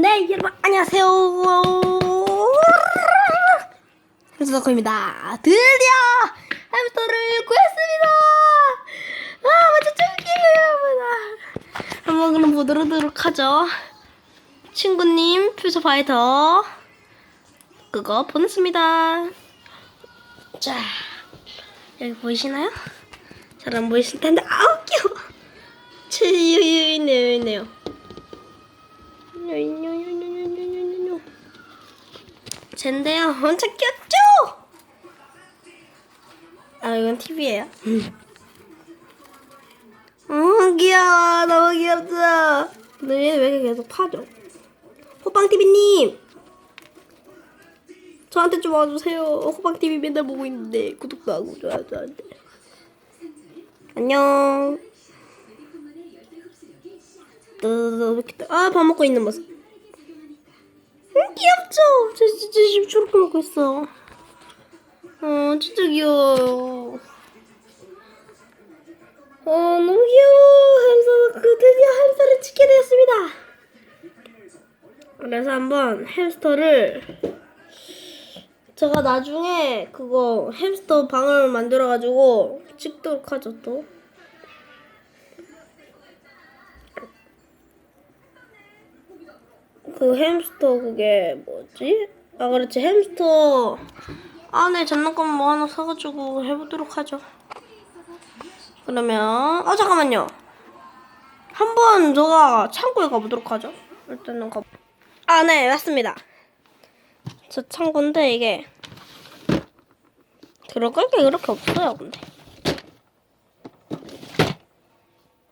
네, 여러분 안녕하세요. 햄스터입니다. 드디어 햄스터를 구했습니다. 아, 완전 쫄기예요, 여러분. 한번 그럼 보도록 하죠. 친구님 퓨처 파이터 그거 보냈습니다. 자, 여기 보이시나요? 잘 안 보이실 텐데 아우 젠데요. 엄청 귀엽죠? 아 이건 TV예요. 음 귀여워 너무 귀엽죠? 근데 얘는 왜 이렇게 계속 파죠? 호빵 TV님 저한테 좀 와주세요. 호빵 TV 맨날 보고 있는데 구독도 하고 좋아요도 안 돼. 안녕. 아 밥 먹고 있는 모습. 음, 귀엽죠? 저 진짜 지금 저렇게 먹고 있어. 어 진짜 귀여워. 어 너무 귀여워. 햄스터 그 드디어 햄스터를 찍게 되었습니다. 그래서 한번 햄스터를 제가 나중에 그거 햄스터 방을 만들어 가지고 찍도록 하죠 또. 그 햄스터 그게 뭐지? 아 그렇지 햄스터 안에 장난감 뭐 하나 사가지고 해보도록 하죠. 그러면 어 잠깐만요. 한번 제가 창고에 가보도록 하죠. 일단은 가. 아 네 맞습니다. 저 창고인데 이게 들어갈 게 그렇게 없어요 근데.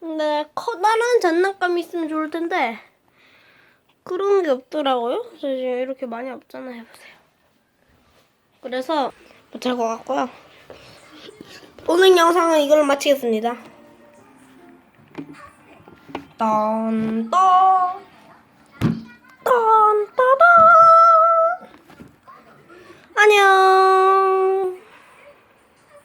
근데 커다란 장난감이 있으면 좋을 텐데. 그런 게 없더라고요. 저 지금 이렇게 많이 없잖아요. 보세요. 그래서 못할 것 같고요. 오늘 영상은 이걸로 마치겠습니다. 딴, 딴, 딴, 따단. 안녕.